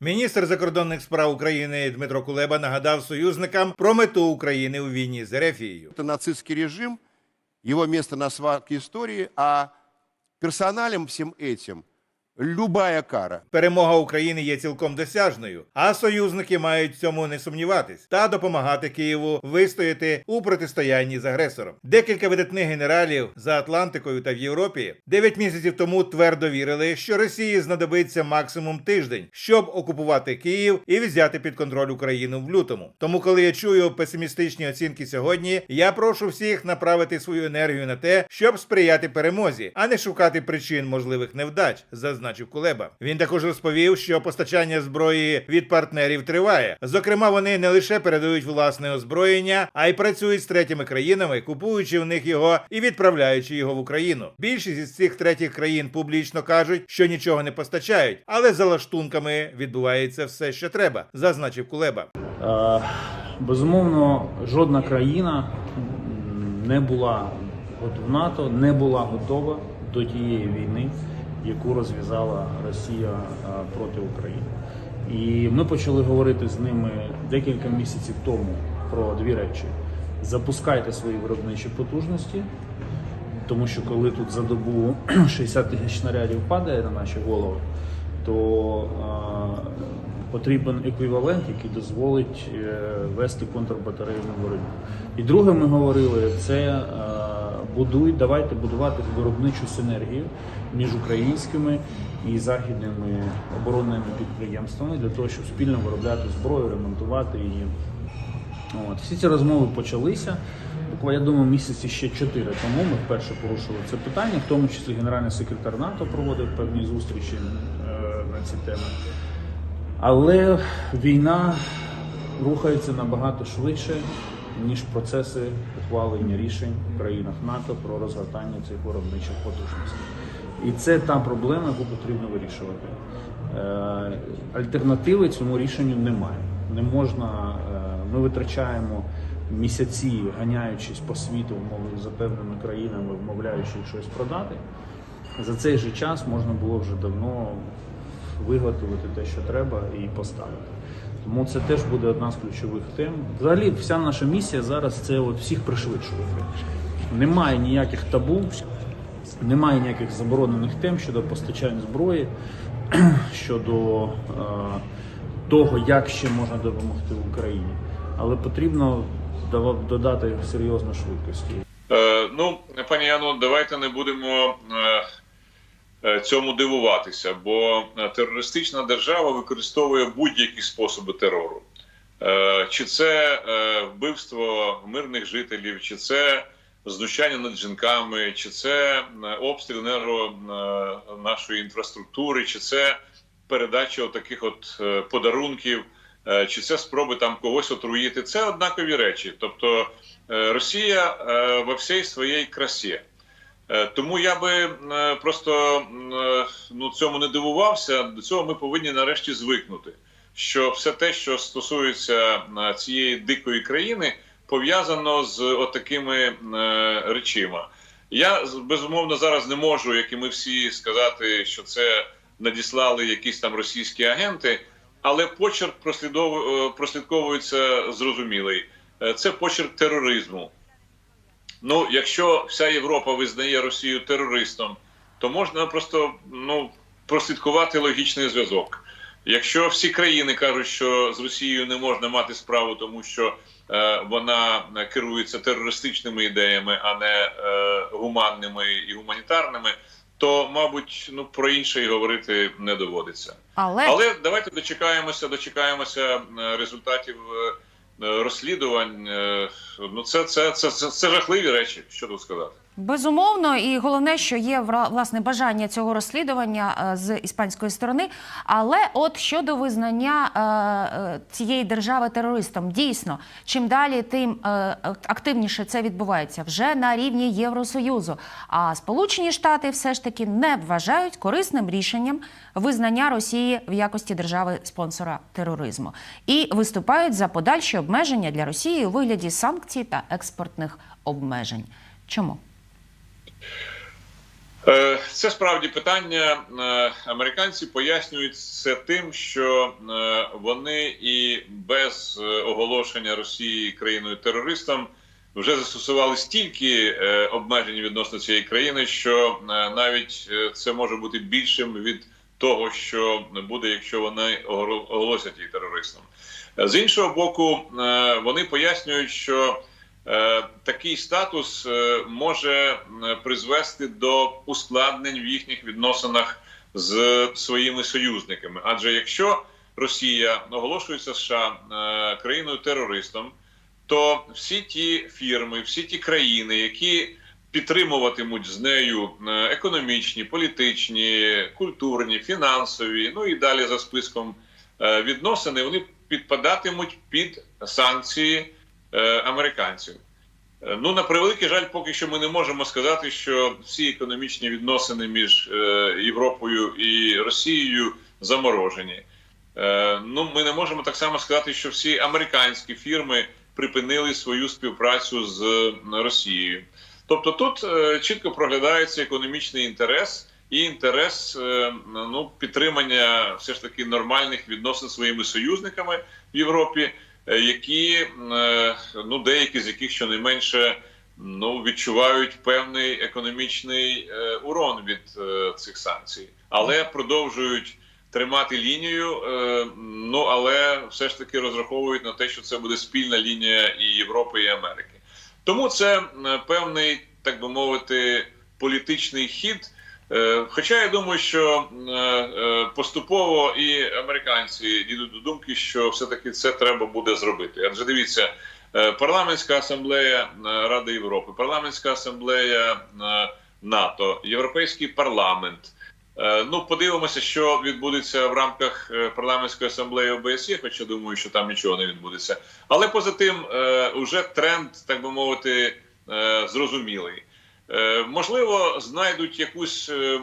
Міністр закордонних справ України Дмитро Кулеба нагадав союзникам про мету України у війні з Ерефією. Це нацистський режим, його місце на сварки історії, а персоналем всім этим любая кара. Перемога України є цілком досяжною, а союзники мають цьому не сумніватись та допомагати Києву вистояти у протистоянні з агресором. Декілька видатних генералів за Атлантикою та в Європі 9 місяців тому твердо вірили, що Росії знадобиться максимум тиждень, щоб окупувати Київ і взяти під контроль Україну в лютому. Тому, коли я чую песимістичні оцінки сьогодні, я прошу всіх направити свою енергію на те, щоб сприяти перемозі, а не шукати причин можливих невдач, зазначив Кулеба. Він також розповів, що постачання зброї від партнерів триває. Зокрема, вони не лише передають власне озброєння, а й працюють з третіми країнами, купуючи в них його і відправляючи його в Україну. Більшість із цих третіх країн публічно кажуть, що нічого не постачають, але за лаштунками відбувається все, що треба, зазначив Кулеба. Е, Безумовно, жодна країна не була от в НАТО, не була готова до тієї війни, яку розв'язала Росія проти України. І ми почали говорити з ними декілька місяців тому про дві речі: запускайте свої виробничі потужності, тому що коли тут за добу 60 тисяч снарядів падає на наші голови, то потрібен еквівалент, який дозволить е, вести контрбатарейну боротьбу. І друге, ми говорили, це будуй, давайте будувати виробничу синергію між українськими і західними оборонними підприємствами для того, щоб спільно виробляти зброю, ремонтувати її. От. Всі ці розмови почалися. Буквально, я думаю, місяці ще чотири тому ми вперше порушили це питання, в тому числі генеральний секретар НАТО проводив певні зустрічі е, на ці теми. Але війна рухається набагато швидше, ніж процеси ухвалення рішень в країнах НАТО про розгортання цих виробничих потужностей. І це та проблема, яку потрібно вирішувати. Е, Альтернативи цьому рішенню немає. Не можна, е, ми витрачаємо місяці, ганяючись по світу, за певними країнами, вмовляючи щось продати. За цей же час можна було вже давно виготовити те, що треба, і поставити. Тому це теж буде одна з ключових тем. Взагалі, вся наша місія зараз це от всіх пришвидшувати. Немає ніяких табу, немає ніяких заборонених тем щодо постачань зброї, щодо е, того, як ще можна допомогти Україні. Але потрібно додати серйозно швидкості. Е, ну, пані Яно, давайте не будемо е, цьому дивуватися, бо е, терористична держава використовує будь-які способи терору. Е, чи це е, вбивство мирних жителів, чи це знущання над жінками, чи це е, обстріл енерго е, нашої інфраструктури, чи це передача таких от е, подарунків, е, чи це спроби там когось отруїти. Це однакові речі. Тобто е, Росія е, во всій своїй красі. Е, Тому я би е, просто е, ну, цьому не дивувався. До цього ми повинні нарешті звикнути, що все те, що стосується цієї дикої країни, пов'язано з отакими речима. Я безумовно зараз не можу, як і ми всі, сказати, що це надіслали якісь там російські агенти, але почерк прослідковується зрозумілий. Це почерк тероризму. Ну, якщо вся Європа визнає Росію терористом, то можна просто ну, прослідкувати логічний зв'язок. Якщо всі країни кажуть, що з Росією не можна мати справу, тому що е, вона керується терористичними ідеями, а не е, гуманними і гуманітарними, то, мабуть, ну про інше і говорити не доводиться. Але, Але давайте дочекаємося, дочекаємося е, результатів е, е, розслідувань. Е, Ну, це, це, це, це, це жахливі речі, що тут сказати. Безумовно, і головне, що є власне бажання цього розслідування е, з іспанської сторони. Але от щодо визнання е, е, цієї держави терористом, дійсно, чим далі, тим активніше це відбувається вже на рівні Євросоюзу. А Сполучені Штати все ж таки не вважають корисним рішенням визнання Росії в якості держави спонсора тероризму і виступають за подальші обмеження для Росії у вигляді санкцій та експортних обмежень. Чому? Е, Це справді питання. Е, Американці пояснюють це тим, що е, вони і без оголошення Росії країною терористом вже застосували стільки обмежень відносно цієї країни, що навіть це може бути більшим від того, що буде, якщо вони оголосять її терористом. З іншого боку, вони пояснюють, що такий статус е, може е, призвести до ускладнень в їхніх відносинах з своїми союзниками. Адже якщо Росія оголошується США е, країною терористом, то всі ті фірми, всі ті країни, які підтримуватимуть з нею е, економічні, політичні, культурні, фінансові, ну і далі за списком е, відносини, вони підпадатимуть під санкції е, американців. Е, Ну, на превеликий жаль, поки що ми не можемо сказати, що всі економічні відносини між е, Європою і Росією заморожені. Е, ну, ми не можемо так само сказати, що всі американські фірми припинили свою співпрацю з е, Росією. Тобто тут е, чітко проглядається економічний інтерес і інтерес е, ну, підтримання все ж таки нормальних відносин своїми союзниками в Європі, е, які е, ну деякі з яких щонайменше ну відчувають певний економічний е, урон від е, цих санкцій, але продовжують тримати лінію. Е, ну але все ж таки розраховують на те, що це буде спільна лінія і Європи, і Америки. Тому це е, певний, так би мовити, політичний хід. Е, Хоча я думаю, що е, е, поступово і американці дійдуть до думки, що все-таки це треба буде зробити. Адже дивіться, парламентська асамблея Ради Європи, парламентська асамблея НАТО, Європейський парламент. Ну, подивимося, що відбудеться в рамках парламентської асамблеї ОБСЄ, хоча думаю, що там нічого не відбудеться. Але поза тим, уже тренд, так би мовити, зрозумілий. Е, Можливо, знайдуть якусь е, е,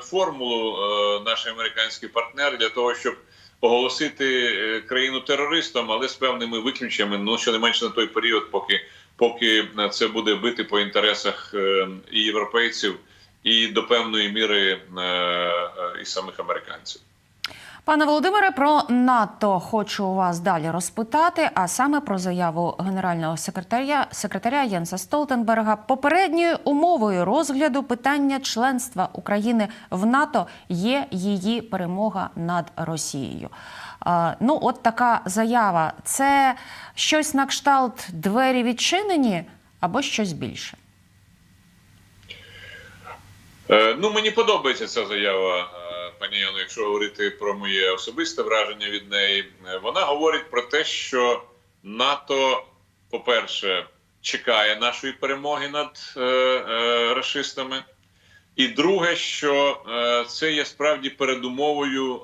формулу наші американські партнери для того, щоб оголосити країну терористом, але з певними виключеннями, ну щонайменше на той період, поки, поки це буде бити по інтересах і європейців, і до певної міри і самих американців. Пане Володимире, про НАТО хочу вас далі розпитати, а саме про заяву генерального секретаря секретаря Єнса Столтенберга. Попередньою умовою розгляду питання членства України в НАТО є її перемога над Росією. Ну, от така заява. Це щось на кшталт двері відчинені або щось більше. Е, Ну, мені подобається ця заява, пані Яно, якщо говорити про моє особисте враження від неї. Е, Вона говорить про те, що НАТО, по-перше, чекає нашої перемоги над е, е, расистами. І друге, що е, це є справді передумовою е,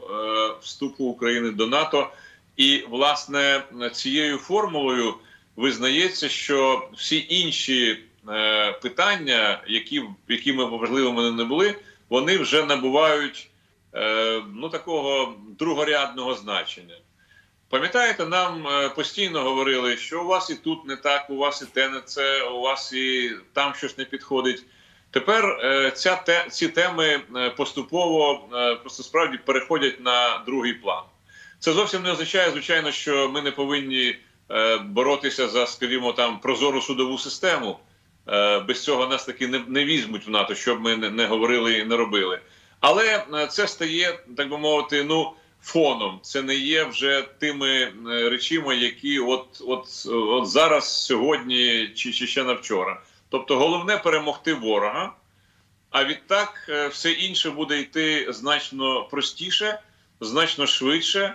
вступу України до НАТО. І, власне, цією формулою визнається, що всі інші е, питання, які, якими важливими не були, вони вже набувають ну, такого другорядного значення. Пам'ятаєте, нам е, постійно говорили, що у вас і тут не так, у вас і те не це, у вас і там щось не підходить. Тепер е, ця те, ці теми е, поступово е, просто справді переходять на другий план. Це зовсім не означає, звичайно, що ми не повинні е, боротися за, скажімо, там прозору судову систему. Е, без цього нас таки не, не візьмуть в НАТО, щоб ми не, не говорили і не робили. Але е, це стає, так би мовити, ну фоном. Це не є вже тими речами, речима, які от, от, от зараз, сьогодні чи, чи ще на вчора. Тобто, головне перемогти ворога. А відтак е, все інше буде йти значно простіше, значно швидше